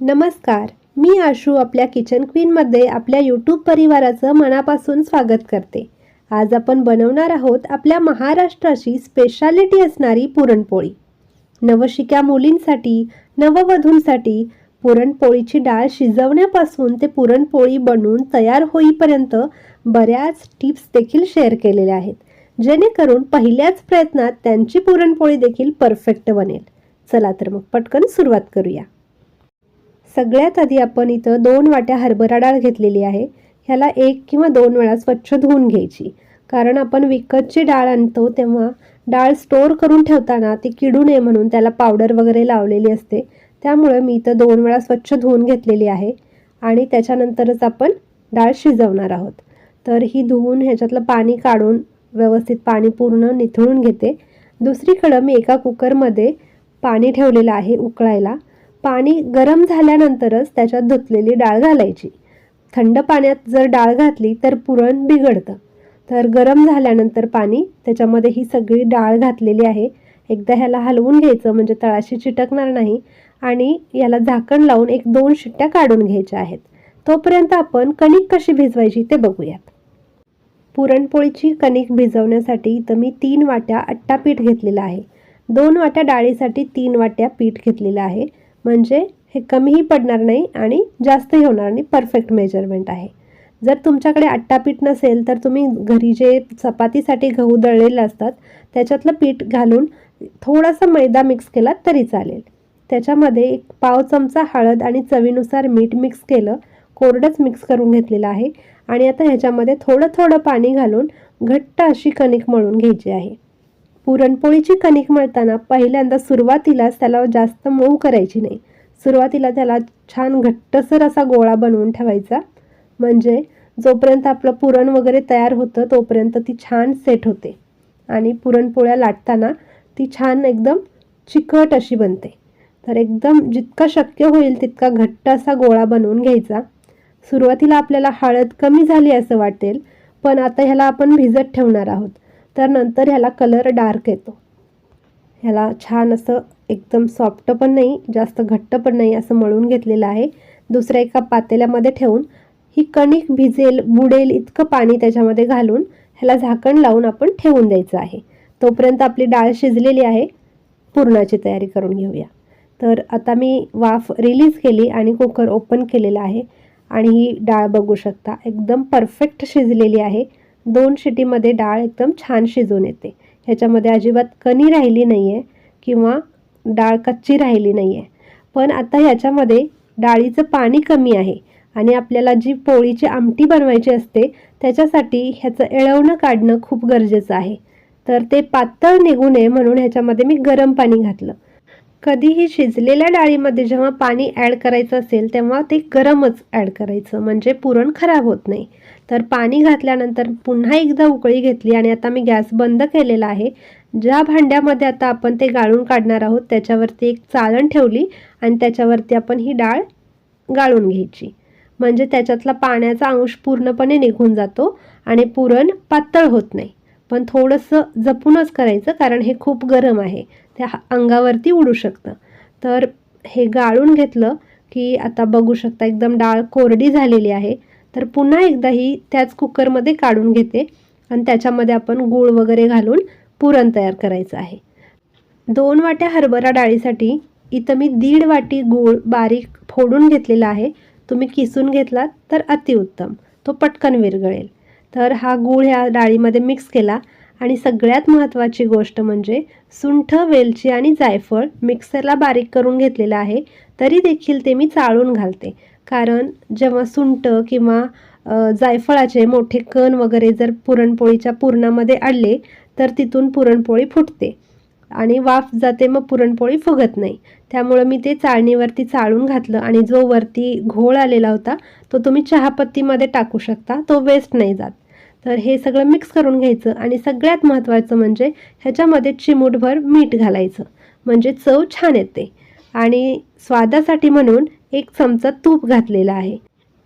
नमस्कार मी आशू आपल्या किचन क्वीनमध्ये आपल्या यूट्यूब परिवाराचं मनापासून स्वागत करते. आज आपण बनवणार आहोत आपल्या महाराष्ट्राची स्पेशालिटी असणारी पुरणपोळी. नवशिक्या मुलींसाठी नववधूंसाठी पुरणपोळीची डाळ शिजवण्यापासून ते पुरणपोळी बनवून तयार होईपर्यंत बऱ्याच टिप्स देखील शेअर केलेल्या आहेत जेणेकरून पहिल्याच प्रयत्नात त्यांची पुरणपोळी देखील परफेक्ट बनेल. चला तर मग पटकन सुरुवात करूया. सगळ्यात आधी आपण इथं दोन वाट्या हरभरा डाळ घेतलेली आहे. ह्याला एक किंवा दोन वेळा स्वच्छ धुवून घ्यायची. कारण आपण विकतची डाळ आणतो तेव्हा डाळ स्टोअर करून ठेवताना ती किडू नये म्हणून त्याला पावडर वगैरे लावलेली असते. त्यामुळे मी इथं दोन वेळा स्वच्छ धुवून घेतलेली आहे आणि त्याच्यानंतरच आपण डाळ शिजवणार आहोत. तर ही धुवून ह्याच्यातलं पाणी काढून व्यवस्थित पाणी पूर्ण निथळून घेते. दुसरीकडं मी एका कुकरमध्ये पाणी ठेवलेलं आहे उकळायला. पाणी गरम झाल्यानंतरच त्याच्यात धुतलेली डाळ घालायची. थंड पाण्यात जर डाळ घातली तर पुरण बिघडतं. तर गरम झाल्यानंतर पाणी त्याच्यामध्ये ही सगळी डाळ घातलेली आहे. एकदा ह्याला हलवून घ्यायचं म्हणजे तळाशी चिटकणार नाही. आणि याला झाकण लावून एक दोन शिट्ट्या काढून घ्यायच्या आहेत. तोपर्यंत आपण कणिक कशी भिजवायची ते बघूयात. पुरणपोळीची कणिक भिजवण्यासाठी इथं मी तीन वाट्या अट्टा पीठ घेतलेलं आहे. दोन वाट्या डाळीसाठी तीन वाट्या पीठ घेतलेलं आहे. म्हणजे हे कमीही पडणार नाही आणि जास्तही होणार नाही. परफेक्ट मेजरमेंट आहे. जर तुमच्याकडे आट्टापीठ नसेल तर तुम्ही घरी जे चपातीसाठी गहू दळलेले असतात त्याच्यातलं पीठ घालून थोडासा मैदा मिक्स केला तरी चालेल. त्याच्यामध्ये एक पाव चमचा हळद आणि चवीनुसार मीठ मिक्स केलं कोरडंच मिक्स करून घेतलेलं आहे. आणि आता ह्याच्यामध्ये थोडं थोडं पाणी घालून घट्ट अशी कणिक मळून घ्यायची आहे. पुरणपोळीची कणिक मळताना पहिल्यांदा सुरुवातीलाच त्याला जास्त मऊ करायची नाही. सुरुवातीला त्याला छान घट्टसर असा गोळा बनवून ठेवायचा. म्हणजे जोपर्यंत आपलं पुरण वगैरे तयार होतं तोपर्यंत ती छान सेट होते. आणि पुरणपोळ्या लाटताना ती छान एकदम चिकट अशी बनते. तर एकदम जितका शक्य होईल तितका घट्ट असा गोळा बनवून घ्यायचा. सुरुवातीला आपल्याला हळद कमी झाली असं वाटेल पण आता ह्याला आपण भिजत ठेवणार आहोत. तर नंतर ह्याला कलर डार्क येतो. ह्याला छान असं एकदम सॉफ्ट पण नाही जास्त घट्ट पण नाही असं मळून घेतलेलं आहे. दुसऱ्या एका पातेल्यामध्ये ठेवून ही कणिक भिजेल बुडेल इतकं पाणी त्याच्यामध्ये घालून ह्याला झाकण लावून आपण ठेवून द्यायचं आहे. तोपर्यंत आपली डाळ शिजलेली आहे. पुरणाची तयारी करून घेऊया. तर आता मी वाफ रिलीज केली आणि कुकर ओपन केलेला आहे. आणि ही डाळ बघू शकता एकदम परफेक्ट शिजलेली आहे. दोन शिटीमध्ये डाळ एकदम छान शिजून येते. ह्याच्यामध्ये अजिबात कणी राहिली नाही आहे किंवा डाळ कच्ची राहिली नाही आहे पण आता ह्याच्यामध्ये डाळीचं पाणी कमी आहे आणि आपल्याला जी पोळीची आमटी बनवायची असते त्याच्यासाठी ह्याचं एळवणं काढणं खूप गरजेचं आहे. तर ते पातळ निघू नये म्हणून ह्याच्यामध्ये मी गरम पाणी घातलं. कधीही शिजलेल्या डाळीमध्ये जेव्हा पाणी ॲड करायचं असेल तेव्हा ते गरमच ॲड करायचं. म्हणजे पुरण खराब होत नाही. तर पाणी घातल्यानंतर पुन्हा एकदा उकळी घेतली आणि आता मी गॅस बंद केलेला आहे. ज्या भांड्यामध्ये आता आपण ते गाळून काढणार आहोत त्याच्यावरती एक चाळण ठेवली आणि त्याच्यावरती आपण ही डाळ गाळून घ्यायची. म्हणजे त्याच्यातला पाण्याचा अंश पूर्णपणे निघून जातो आणि पुरण पातळ होत नाही. पण थोडंसं जपूनच करायचं कारण हे खूप गरम आहे. त्या अंगावरती उडू शकतं. तर हे गाळून घेतलं की आता बघू शकता एकदम डाळ कोरडी झालेली आहे. तर पुन्हा एकदा ही त्याच कुकरमध्ये काढून घेते आणि त्याच्यामध्ये आपण गूळ वगैरे घालून पुरण तयार करायचं आहे. दोन वाट्या हरभरा डाळीसाठी इथं मी दीड वाटी गूळ बारीक फोडून घेतलेला आहे. तुम्ही किसून घेतलात तर अतिउत्तम. तो पटकन विरघळेल. तर हा गूळ ह्या डाळीमध्ये मिक्स केला आणि सगळ्यात महत्त्वाची गोष्ट म्हणजे सुंठ वेलची आणि जायफळ मिक्सरला बारीक करून घेतलेलं आहे. तरी देखील ते मी चाळून घालते. कारण जेव्हा सुंट किंवा जायफळाचे मोठे कण वगैरे जर पुरणपोळीच्या पुरणामध्ये अडले तर तिथून पुरणपोळी फुटते. आणि वाफ जाते मग पुरणपोळी फुगत नाही. त्यामुळं मी ते चाळणीवरती चाळून घातलं आणि जो वरती घोळ आलेला होता तो तुम्ही चहापत्तीमध्ये टाकू शकता तो वेस्ट नाही जात. तर हे सगळं मिक्स करून घ्यायचं आणि सगळ्यात महत्त्वाचं म्हणजे ह्याच्यामध्ये चिमूटभर मीठ घालायचं. म्हणजे चव छान येते. आणि स्वादासाठी म्हणून एक चमचा तूप घातलेला आहे.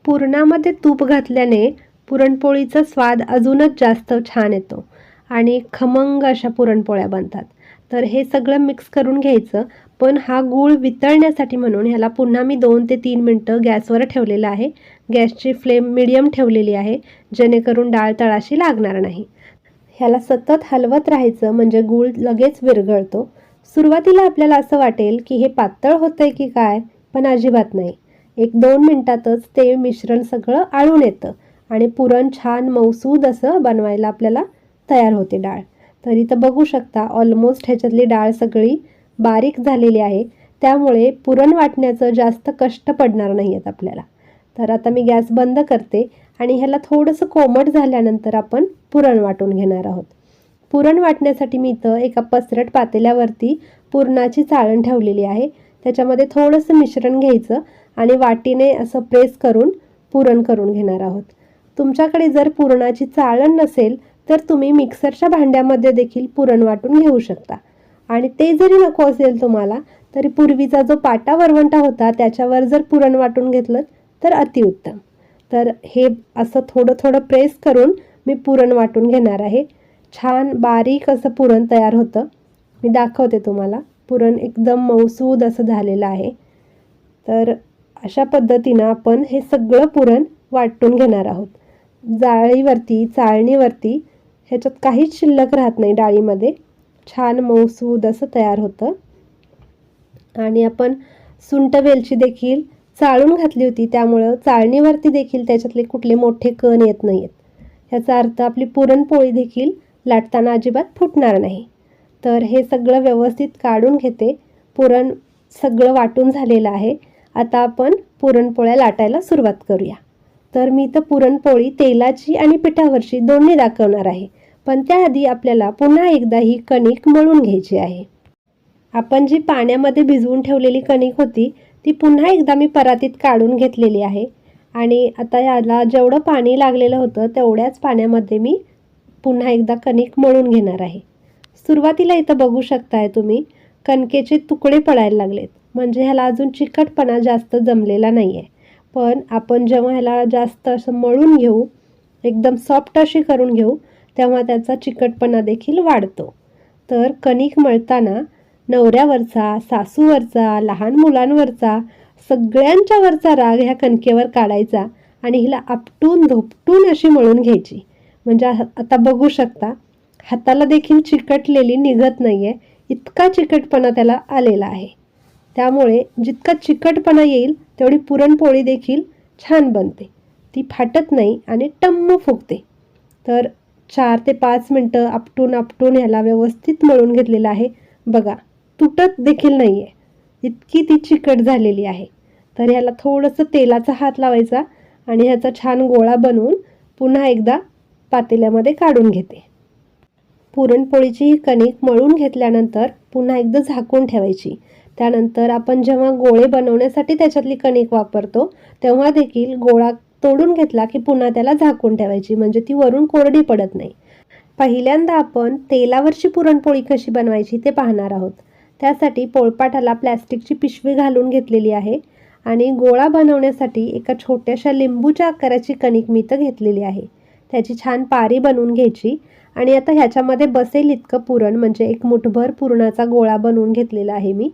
पुरणामध्ये तूप घातल्याने पुरणपोळीचा स्वाद अजूनच जास्त छान येतो आणि खमंग अशा पुरणपोळ्या बनतात. तर हे सगळं मिक्स करून घ्यायचं पण हा गूळ वितळण्यासाठी म्हणून ह्याला पुन्हा मी दोन ते तीन मिनटं गॅसवर ठेवलेलं आहे. गॅसची फ्लेम मिडियम ठेवलेली आहे जेणेकरून डाळ तळाशी लागणार नाही. ह्याला सतत हलवत राहायचं म्हणजे गूळ लगेच विरघळतो. सुरुवातीला आपल्याला असं वाटेल की हे पातळ होतंय की काय? पण अजिबात नाही. एक दोन मिनटातच ते मिश्रण सगळं आळून येतं आणि पुरण छान मौसूद असं बनवायला आपल्याला तयार होते डाळ. तर इथं बघू शकता ऑलमोस्ट ह्याच्यातली डाळ सगळी बारीक झालेली आहे. त्यामुळे पुरण वाटण्याचं जास्त कष्ट पडणार नाही आहेत आपल्याला. तर आता मी गॅस बंद करते आणि ह्याला थोडंसं कोमट झाल्यानंतर आपण पुरण वाटून घेणार आहोत. पुरण वाटण्यासाठी मी इथं एका पसरट पातेल्यावरती पुरणाची चाळण ठेवलेली आहे. त्याच्यामध्ये थोडंसं मिश्रण घ्यायचं आणि वाटीने असं प्रेस करून पुरण करून घेणार आहोत. तुमच्याकडे जर पुरणाची चाळण नसेल तर तुम्ही मिक्सरच्या भांड्यामध्ये देखील पुरण वाटून घेऊ शकता. आणि ते जरी नको असेल तुम्हाला तरी पूर्वीचा जो पाटा वरवंटा होता त्याच्यावर जर पुरण वाटून घेतलं तर अतिउत्तम. तर हे असं थोडं थोडं प्रेस करून मी पुरण वाटून घेणार आहे. छान बारीक असं पुरण तयार होतं. मी दाखवते तुम्हाला. पुरण एकदम मौसूद असं झालेलं आहे. तर अशा पद्धतीनं आपण हे सगळं पुरण वाटून घेणार आहोत. जाळीवरती चाळणीवरती ह्याच्यात काहीच शिल्लक राहत नाही डाळीमध्ये. छान मऊसूद असं तयार होतं. आणि आपण सुंट वेलची देखील चाळून घातली होती. त्यामुळं चाळणीवरती देखील त्याच्यातले कुठले मोठे कण येत नाही आहेत ह्याचा अर्थ आपली पुरणपोळी देखील लाटताना अजिबात फुटणार नाही. तर हे सगळं व्यवस्थित काढून घेते. पुरण सगळं वाटून झालेलं आहे. आता आपण पुरणपोळ्या लाटायला सुरुवात करूया. तर मी तर पुरणपोळी तेलाची आणि पिठावरची दोन्ही दाखवणार आहे. पण त्याआधी आपल्याला पुन्हा एकदा ही कणिक मळून घ्यायची आहे. आपण जी पाण्यामध्ये भिजवून ठेवलेली कणिक होती ती पुन्हा एकदा मी परातीत काढून घेतलेली आहे. आणि आता याला जेवढं पाणी लागलेलं होतं तेवढ्याच पाण्यामध्ये मी पुन्हा एकदा कणिक मळून घेणार आहे. सुरुवातीला इथं बघू शकताय तुम्ही कणकेचे तुकडे पडायला लागलेत. म्हणजे ह्याला अजून चिकटपणा जास्त जमलेला नाही आहे पण आपण जेव्हा ह्याला जास्त असं मळून घेऊ एकदम सॉफ्ट अशी करून घेऊ तेव्हा त्याचा चिकटपणा देखील वाढतो. तर कणिक मळताना नवऱ्यावरचा सासूवरचा लहान मुलांवरचा सगळ्यांच्या वरचा राग ह्या कणकेवर काढायचा आणि हिला आपटून धोपटून अशी मळून घ्यायची. म्हणजे आता बघू शकता हाताला देखील चिकटलेली निघत नाही आहे इतका चिकटपणा त्याला आलेला आहे. त्यामुळे जितका चिकटपणा येईल तेवढी पुरणपोळी देखील छान बनते. ती फाटत नाही आणि टम्म फुगते. तर चार ते पाच मिनटं आपटून आपटून ह्याला व्यवस्थित मळून घेतलेलं आहे. बघा तुटत देखील नाही आहे इतकी ती चिकट झालेली आहे. तर ह्याला थोडंसं तेलाचा हात लावायचा आणि ह्याचा छान गोळा बनवून पुन्हा एकदा पातेल्यामध्ये काढून घेते. पुरणपोळीची ही कणिक मळून घेतल्यानंतर पुन्हा एकदा झाकून ठेवायची. त्यानंतर आपण जेव्हा गोळे बनवण्यासाठी त्याच्यातली कणिक वापरतो तेव्हा देखील गोळा तोडून घेतला की पुन्हा त्याला झाकून ठेवायची म्हणजे ती वरून कोरडी पडत नाही. पहिल्यांदा आपण तेलावरची पुरणपोळी कशी बनवायची ते पाहणार आहोत. त्यासाठी पोळपाटाला प्लॅस्टिकची पिशवी घालून घेतलेली आहे आणि गोळा बनवण्यासाठी एका छोट्याशा लिंबूच्या आकाराची कणिक मी तर घेतलेली आहे. त्याची छान पारी बनवून घ्यायची. आणि आता ह्याच्यामध्ये बसेल इतकं पुरण म्हणजे एक मुठभर पुरणाचा गोळा बनवून घेतलेला आहे मी.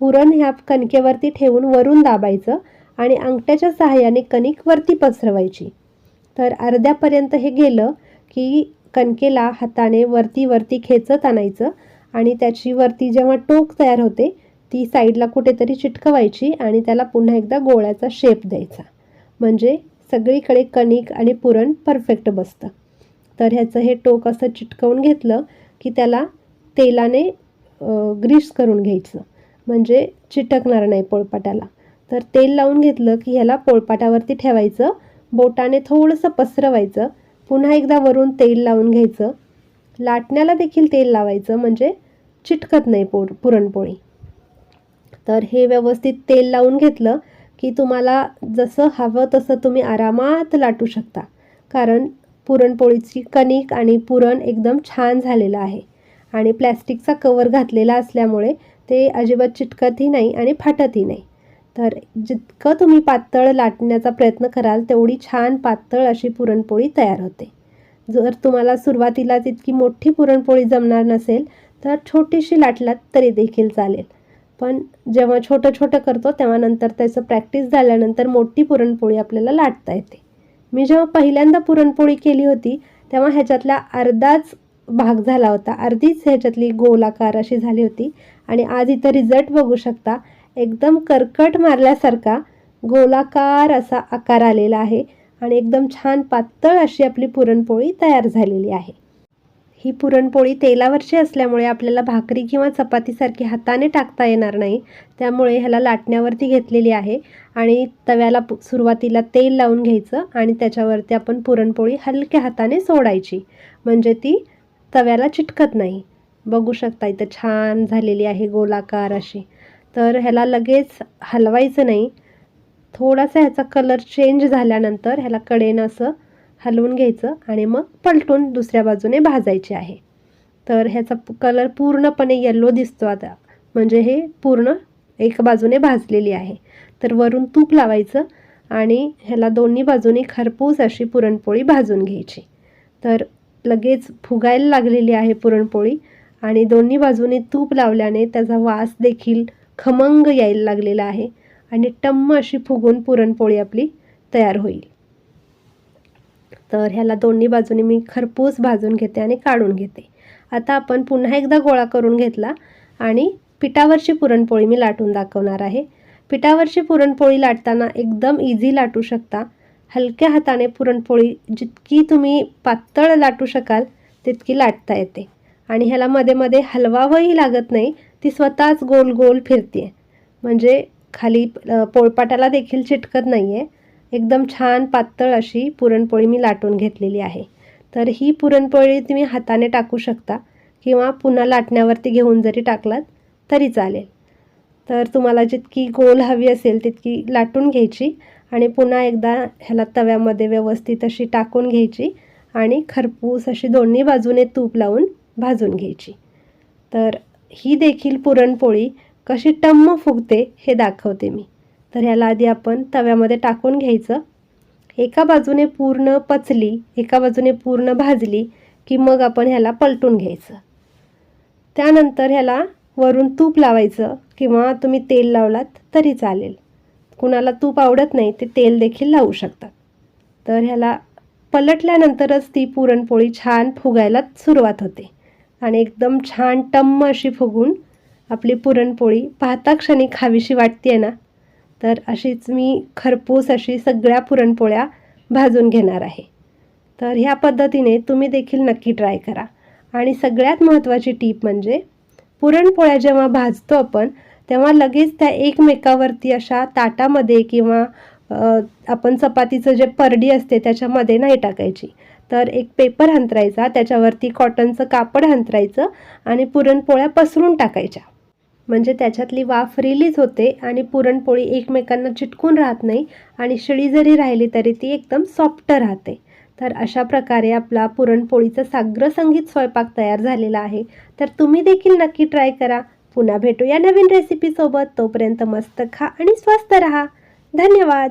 पुरण ह्या कणकेवरती ठेवून वरून दाबायचं आणि अंगठ्याच्या सहाय्याने कणिक वरती पसरवायची. तर अर्ध्यापर्यंत हे गेलं की कणकेला हाताने वरती वरती खेचत आणायचं आणि त्याची वरती जेव्हा टोक तयार होते ती साईडला कुठेतरी चिटकवायची आणि त्याला पुन्हा एकदा गोळ्याचा शेप द्यायचा. म्हणजे सगळीकडे कणिक आणि पुरण परफेक्ट बसतं. तर ह्याचं हे टोक असं चिटकवून घेतलं की त्याला तेलाने ग्रीस करून घ्यायचं. म्हणजे चिटकणार नाही पोळपाटाला. तर तेल लावून घेतलं की ह्याला पोळपाटावरती ठेवायचं. बोटाने थोडंसं पसरवायचं. पुन्हा एकदा वरून तेल लावून घ्यायचं. लाटण्याला देखील तेल लावायचं म्हणजे चिटकत नाही पोर पुरणपोळी. तर हे व्यवस्थित तेल लावून घेतलं. की तुम्हाला जसं हवं तसं तुम्ही आरामात लाटू शकता. कारण पुरणपोळीची कणिक आणि पुरण एकदम छान झालेलं आहे. आणि प्लॅस्टिकचा कवर घातलेला असल्यामुळे ते अजिबात चिटकतही नाही आणि फाटतही नाही. तर जितकं तुम्ही पातळ लाटण्याचा प्रयत्न कराल तेवढी छान पातळ अशी पुरणपोळी तयार होते. जर तुम्हाला सुरुवातीला तितकी मोठी पुरणपोळी जमणार नसेल तर छोटीशी लाटलात तरी देखील चालेल. पण जेव्हा छोटं छोटं करतो तेव्हा नंतर त्याचं प्रॅक्टिस झाल्यानंतर मोठी पुरणपोळी आपल्याला लाटता येते. मी जेव्हा पहिल्यांदा पुरणपोळी केली होती तेव्हा ह्याच्यातला अर्धाच भाग झाला होता. अर्धीच ह्याच्यातली गोलाकार अशी झाली होती. आणि आज इथं रिझल्ट बघू शकता एकदम कर्कट मारल्यासारखा गोलाकार असा आकार आलेला आहे. आणि एकदम छान पातळ अशी आपली पुरणपोळी तयार झालेली आहे. ही पुरणपोळी तेलावरची असल्यामुळे आपल्याला भाकरी किंवा चपातीसारखी हाताने टाकता येणार नाही. त्यामुळे ह्याला लाटण्यावरती घेतलेली आहे आणि तव्याला पु- सुरुवातीला तेल लावून घ्यायचं आणि त्याच्यावरती आपण पुरणपोळी हलक्या हाताने सोडायची. म्हणजे ती तव्याला चिटकत नाही. बघू शकता इथं छान झालेली आहे गोलाकार अशी. तर ह्याला लगेच हलवायचं नाही. थोडासा ह्याचा कलर चेंज झाल्यानंतर ह्याला कडेनं असं हलवून घ्यायचं आणि मग पलटून दुसऱ्या बाजूने भाजायचे आहे. तर ह्याचा कलर पूर्णपणे येल्लो दिसतो आता. म्हणजे हे पूर्ण एक बाजूने भाजलेली आहे. तर वरून तूप लावायचं आणि ह्याला दोन्ही बाजूने खरपूस अशी पुरणपोळी भाजून घ्यायची. तर लगेच फुगायला लागलेली आहे पुरणपोळी आणि दोन्ही बाजूने तूप लावल्याने त्याचा वास देखील खमंग यायला लागलेला आहे आणि टम्म अशी फुगून पुरणपोळी आपली तयार होईल. तर ह्याला दोन्ही बाजूने मी खरपूस भाजून घेते आणि काढून घेते. आता आपण पुन्हा एकदा गोळा करून घेतला आणि पिठावरची पुरणपोळी मी लाटून दाखवणार आहे. पिठावरची पुरणपोळी लाटताना एकदम इझी लाटू शकता. हलक्या हाताने पुरणपोळी जितकी तुम्ही पातळ लाटू शकाल तितकी लाटता येते. आणि ह्याला मध्ये मध्ये हलवावंही लागत नाही ती स्वतःच गोल गोल फिरते म्हणजे खाली पोळपाटाला देखील चिटकत नाही आहे एकदम छान पातळ अशी पुरणपोळी मी लाटून घेतलेली आहे. तर ही पुरणपोळी तुम्ही हाताने टाकू शकता किंवा पुन्हा लाटण्यावरती घेऊन जरी टाकलात तरी चालेल. तर तुम्हाला जितकी गोल हवी असेल तितकी लाटून घ्यायची आणि पुन्हा एकदा ह्याला तव्यामध्ये व्यवस्थित अशी टाकून घ्यायची आणि खरपूस अशी दोन्ही बाजूने तूप लावून भाजून घ्यायची. तर ही देखील पुरणपोळी कशी टम्म फुगते हे दाखवते मी. तर ह्याला आधी आपण तव्यामध्ये टाकून घ्यायचं. एका बाजूने पूर्ण पचली एका बाजूने पूर्ण भाजली की मग आपण ह्याला पलटून घ्यायचं. त्यानंतर ह्याला वरून तूप लावायचं किंवा तुम्ही तेल लावलात तरी चालेल. कुणाला तूप आवडत नाही ते तेल देखील लावू शकतात. तर ह्याला पलटल्यानंतरच ती पुरणपोळी छान फुगायला सुरुवात होते. आणि एकदम छान टम्म अशी फुगून आपली पुरणपोळी पाहता क्षणी खावीशी वाटते ना? तर अशीच मी खरपूस अशी सगळ्या पुरणपोळ्या भाजून घेणार आहे. तर ह्या पद्धतीने तुम्ही देखील नक्की ट्राय करा. आणि सगळ्यात महत्त्वाची टीप म्हणजे पुरणपोळ्या जेव्हा भाजतो आपण तेव्हा लगेच त्या एकमेकावरती अशा ताटामध्ये किंवा आपण चपातीचं जे परडी असते त्याच्यामध्ये नाही टाकायची. तर एक पेपर हंतरायचा त्याच्यावरती कॉटनचं कापड हंतरायचं आणि पुरणपोळ्या पसरून टाकायच्या. म्हणजे त्याच्यातली वाफ रिलीज होते आणि पुरणपोळी एकमेकांना चिटकून राहत नाही आणि शिळी जरी राहिली तरी ती एकदम सॉफ्ट राहते. तर अशा प्रकारे आपला पुरणपोळीचा साग्र संगीत स्वयंपाक तयार झालेला आहे. तर तुम्ही देखील नक्की ट्राय करा. पुन्हा भेटू या नवीन रेसिपीसोबत तोपर्यंत मस्त खा आणि स्वस्त रहा. धन्यवाद.